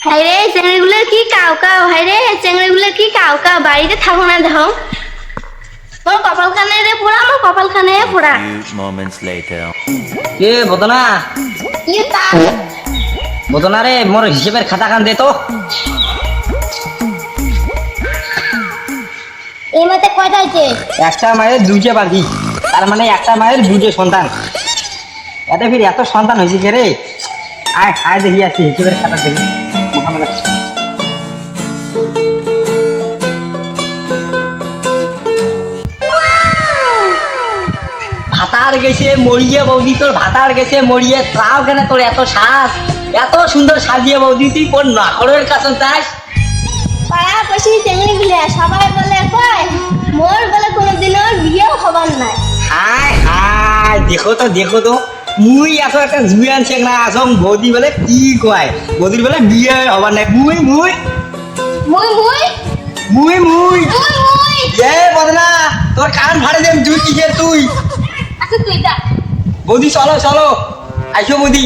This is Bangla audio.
হাই রে চেংড়িগুলোর কি কাউ কাউ হাই রে চেংড়িগুলোর কি কাউ কাউ বাড়িতে থাকো না দেখো মোর কপাল খানে রে পোড়া মোর কপাল খানে পোড়া Few moments later. এ বদনা কি তা বদনা রে মোর হিসেবের খাতা খান দে তো। এই মতে কয়টা হয়েছে একটা মায়ের দুইটা বাকি তার মানে একটা মায়ের দুইটা সন্তান। এতে ফির এত সন্তান হয়েছে কে রে? আয় আয় দেখি আসছি হিসেবের খাতা দেখি। ভাতার গেছে মরিয়ে বৌদি তোর ভাতার গেছে মরিয়ে। তাও কেন তোর এত শ্বাস এত সুন্দর সাজিয়ে বৌদি তুই কোন নাকড়ের কাছে চাস পাড়া পশি তেমনি গুলে সবাই বলে কয় মোর বলে কোনোদিনও বিয়েও হবার নাই। হায় হায় দেখো তো দেখো তো। মুই আছো একটা জুয়ান না আছো বৌদি বলে কি কয়? বৌদির বলে বিয়ে হবার নাই। মুই মুই। মুই মুই। মুই মুই। এ বদনা তোর কান ভাড়ে দেব তুই কিসের তুই? বৌদি চলো চলো। আইসো বৌদি।